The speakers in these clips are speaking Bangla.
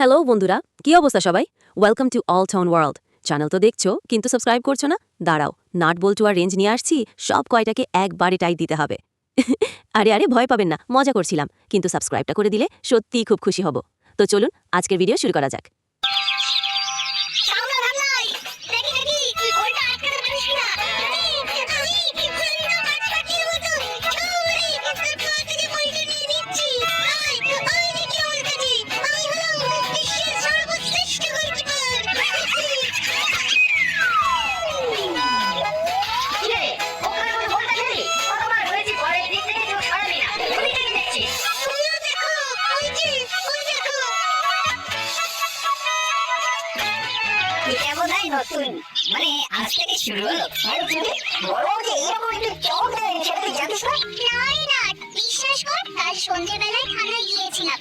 হ্যালো বন্ধুরা। কি অবস্থা সবাই? Welcome to all town world channel তো দেখছ, কিন্তু সাবস্ক্রাইব করছ না? দাঁড়াও নাট বল্টু আর রেঞ্জ নিয়ে আসছি। সব কয়টাকে একবারে টাই দিতে হবে। আরে আরে, ভয় পাবেন না, মজা করছিলাম। কিন্তু সাবস্ক্রাইবটা করে দিলে সত্যিই খুব খুশি হব। তো চলুন, আজকের ভিডিও শুরু করা যাক। শুরু হলো। আরে একটু চমক দেবেন সেটা গিয়েছিলাম।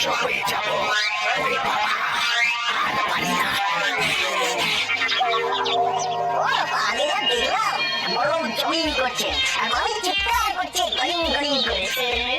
ধ্বংস হয়ে যাব ওরে বাবা আর পারি না জমিন করছে করছে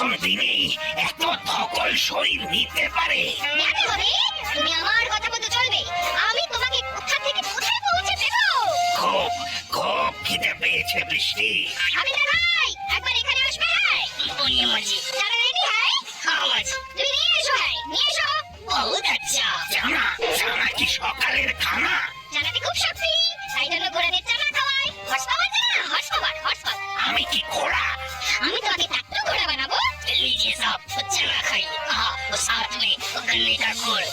প্রথম দিনেই এত ধকল শরীর নিতে পারে। দেখো রে? তুমি আমার কথা মতো চলবে। আমি তোমাকে কোথা থেকে কোথায় পৌঁছে দেবো? খুব খুব খিদে পেয়েছে বৃষ্টি। আমি না ভাই একবার এখানে আসবে হ্যাঁ বলিয়ে মাঝি যারা রেডি হ্যাঁ আওয়াজ তুমি নিয়ে এসো হ্যাঁ নিয়ে এসো। বহুত আচ্ছা জানা জানা কি সকালের খানা? জানাতে খুব শক্তি। তাই জন্য ঘোড়াদের চানা খাওয়াই। হর্স পাওয়ার জানা হর্স পাওয়ার হর্স পাওয়ার। আমি কি ঘোড়া? আমি ঘোড়া বানাবো लीजिए साहब चला खाई हाँ वो साथ में वो गन्ने का गुड़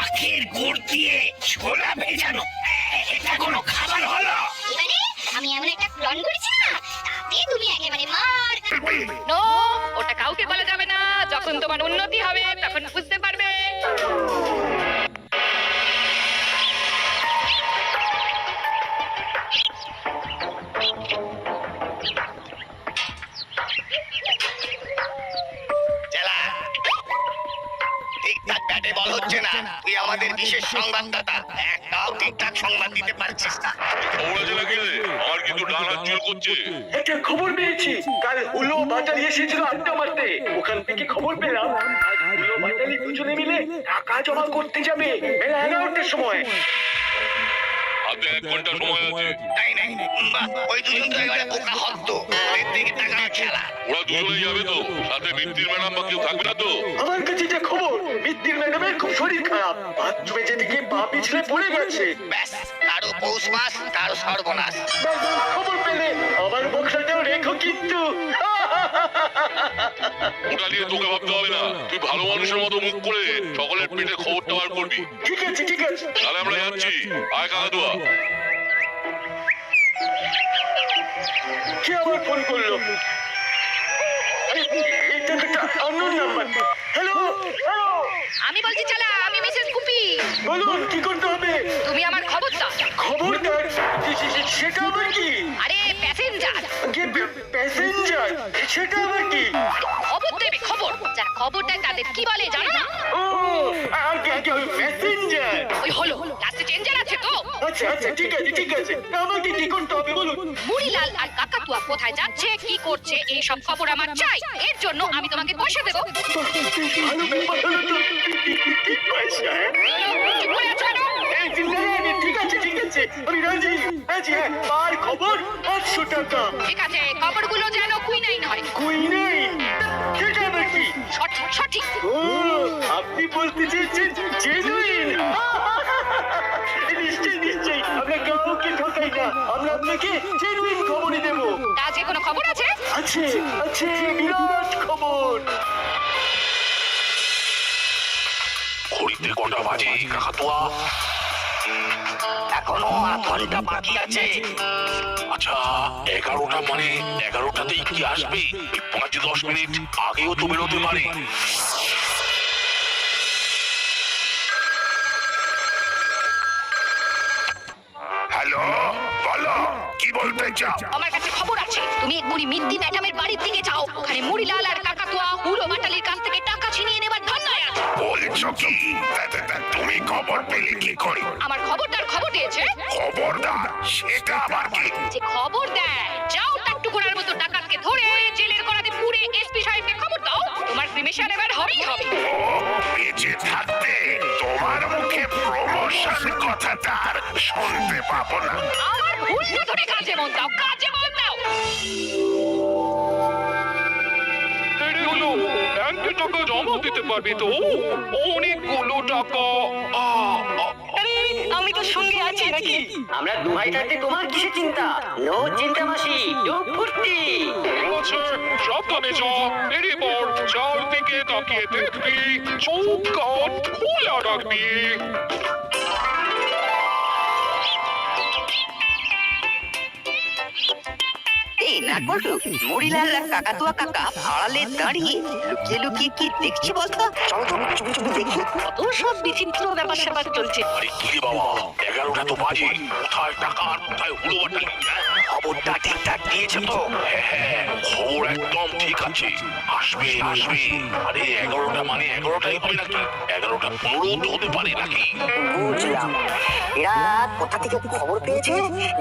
আখের গুড় দিয়ে ছোলা ভেজানো এ- এটা কোনো খাবার হলো এবারে আমি এমন একটা প্ল্যান করেছি না তাতে তুমি একেবারে মার খাবে। নো ওটা কাউকে বলা যাবে না যখন তোমার উন্নতি সংবাদদাতা একটাও ঠিকঠাক সংবাদ দিতে পারছিস না। ওরা জেলা গেলে আমার কিন্তু ডান হাত চুল করছে। একটা খবর পেয়েছি। কাল হুলো বাটালি এসেছিল আড্ডা মারতে। ওখান থেকে খবর পেলাম আজ হুলো বাটালি দুজনে মিলে টাকা জমা করতে যাবে। এগারোটার সময়। এক ঘণ্টা সময় আছে। তাই নাই বাহ, ওই দুজন তো বোকা হত ওদের দিকে তাকানো খেলা। ওরা দুজনে যাবে তো। সাথে বৃত্তির ম্যাডাম বা কেউ থাকবে না তো। আমার কাছে যে খবর মিত্তির ম্যাডামের খুব শরীর খারাপ। বাথরুমে যেতে গিয়ে পা পিছলে পড়ে গেছে। ব্যাস কারও পৌষ মাস কারও সর্বনাশ। ব্যাস, খবর পেলে। আমার বক্সাটাও রেখো কিন্তু। ওটা নিয়ে তোকে ভাবতে হবে না। তুই ভালো মানুষের মতো মুখ করে সকলের পেটে খবরটা বার করবি। ঠিক আছে ঠিক আছে। তাহলে আমরা যাচ্ছি। আয় কাকাতুয়া। কে আবার ফোন করল? আরে, এটা একটা unknown নাম্বার হ্যালো হ্যালো আমি বলছি চালা আমি মিসেস কুপি। বলুন কি করতে তুমি আমার খবরদার। সে- সেটা আবার কি? আরে প্যাসেঞ্জার প্যাসেঞ্জার সেটা আবার কি? খবর দেবে খবর। যারা খবর দেয় তাদের কি বলে জানো না? ও প্যাসেঞ্জার ওই হলো লাস্টে চেঞ্জার আছে তো। আচ্ছা আচ্ছা ঠিক আছে ঠিক আছে। আমাকে কি করতে হবে বলুন? মুড়িলাল আর কাকাতুয়া কোথায় যাচ্ছে কি করছে এই সব খবর আমার চাই। এর জন্য আমি তোমাকে পয়সা দেবো। ভালো ব্যাপার হলো তো। পয়সা ঠিক আছে ঠিক আছে। আছে আমি রাজি। রাজি হ্যাঁ আর খবর? একশো টাকা। ঠিক আছে খবরগুলো যেন কুইনাই নয়। কুইনে সেটা আবার কি? সঠিক সঠিক। ও আপনি বলতে চেয়েছেন জেনুইন নিশ্চয়ই নিশ্চয়ই। আমরা কাউকে ঠকাই না। আমরা আপনাকে জেনুইন খবরই দেবো। যে কোনো খবর আছে? আছে আছে বিরাট খবর। ঘড়িতে কটা বাজে কাকাতুয়া। এখনও আধ ঘণ্টা বাকি আছে? আচ্ছা এগারোটা মানে এগারোটাতেই কি আসবে? এই পাঁচ দশ মিনিট আগেও তো বেরোতে পারে। হ্যালো বলো কি বলতে চাও? আমার কাছে খবর আছে। তুমি এক্ষুনি মিত্তি ম্যাডামের বাড়ির দিকে যাও। ওখানে মুড়িলাল আর কাকাতুয়া হুড়ো বাটালির কাছ থেকে টাকা ছিনিয়ে নেবার ধান্দায় আছে বলছো কি? তা- তা- তা তুমি খবর পেলে কি করে? আমার খবর দিয়েছে? খবরদার সেটা আবার কি? যে খবর দেয় যাও টাকটু করার মতো ডাকাতকে ধরে জেলের করাতে পুরে এসপি সাহেবকে খবর দাও তোমার ক্রিমিশন এবার হবেই হবে। বেঁচে থাকতে তোমার মুখে প্রমোশন কথাটা আর শুনতে পাবো না। আমার ভুল না ধরে কাজে মন দাও কাজে মন দাও। ব্যাংকে টাকা জমা দিতে পারবি তো? অনেকগুলো টাকা আহ, আহ, আমি তো সঙ্গে আছি নাকি আমরা দুহাই থাকতে তোমার কিসে চিন্তা? নো চিন্তা মাসি নো ফুর্তি। আছে সাবধানে যা বেরিয়ে পড় চারদিকে তাকিয়ে দেখবি চোখ কান খোলা রাখবি। না করল মরিলাল আর কাকাতুয়া কাকা আড়ালে দাঁড়িয়ে লুকিয়ে লুকিয়ে কি দেখছি বলতো? চলো তো চুপি চুপি দেখি। কত সব বিচিত্র ব্যাপার স্যাপার চলছে। আরে কি বাবা এগারোটা তো বাজে। কোথায় টাকা আর কোথায় হুলো বাটালি খবরটা ঠিকঠাক দিয়েছে তো? হ্যাঁ খবর একদম ঠিক আছে। আসবে আসবে। আরে এগারোটা মানে এগারোটাই হবে নাকি? এগারোটা পনেরো তো হতে পারে নাকি? বুঝলাম। এরা কোথা থেকে খবর পেয়েছে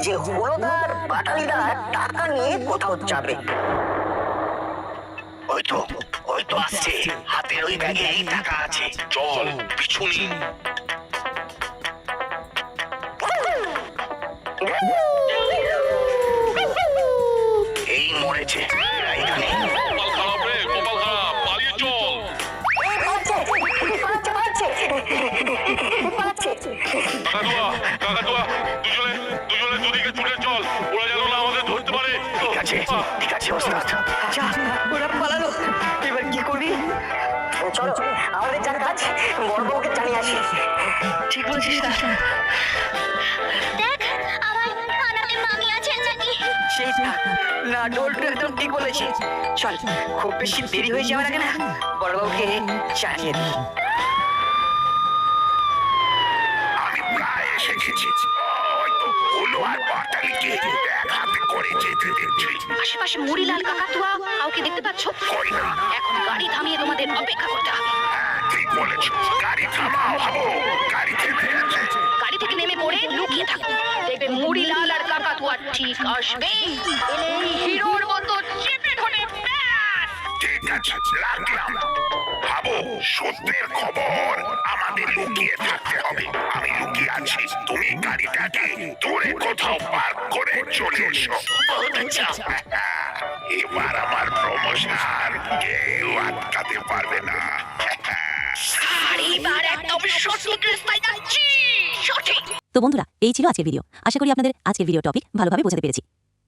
যে হলদার বাটালিদার টাকা নিয়ে কোথাও যাবে? ওই তো ওই আসছে। হাতের ওই ব্যাগে এই টাকা আছে। চল এই আমাদের ধরতে পারে ঠিক আছে ঠিক আছে ওস্তাদ আচ্ছা ওরা পালালো এবার কি করবি চলো আমাদের যা কাজ বড়বাবুকে জানিয়ে আসি ঠিক বলেছিস দেখ আমার আনাতে মামি আছেন নাকি সেইটা না ডোলটু একদম ঠিক বলেছে চল খুব বেশি দেরি হয়ে যাওয়ার আগে না বড়বাবুকে জানিয়ে দিই। আমি প্রায় এসে গেছি আশেপাশে মুড়িলাল কাকাতুয়া কাউকে দেখতে পাচ্ছ? এখন গাড়ি থামিয়ে তোমাদের অপেক্ষা করতে হবে। আর ঠিক আসবে? এলেই হিরোর মতো চেপে ধরে ব্যাস! ঠিক আছে লাগলাম ভাবো সত্যের খবর আমাদের লুকিয়ে থাকতে হবে। আমি লুকিয়ে আছি তুমি গাড়িটাকে দূরে কোথাও পার্ক করে চলে এসো। এবার আমার প্রমোশন। কেউ আটকাতে পারবে না। এইবার একদম সঠিক রাস্তায় যাচ্ছি তো বন্ধুরা, এই ছিল আজকের ভিডিও আশা করি আপনাদের আজকের ভিডিও টপিক ভালোভাবে বোঝাতে পেরেছি।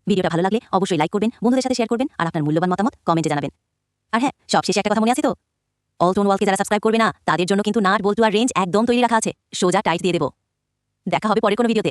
ভিডিওটা ভালো লাগলে অবশ্যই লাইক করবেন, বন্ধুদের সাথে শেয়ার করবেন, আর আপনার মূল্যবান মতামত কমেন্টে জানাবেন। আর হ্যাঁ সবশেষে একটা কথা মনে আছে তো? অলটোন ওয়ালকে যারা সাবস্ক্রাইব করবে না, তাদের জন্য কিন্তু নাট, বল্টু আর রেঞ্জ একদম তৈরি রাখা আছে। সোজা টাইট দিয়ে দেবো। দেখা হবে পরে কোনো ভিডিওতে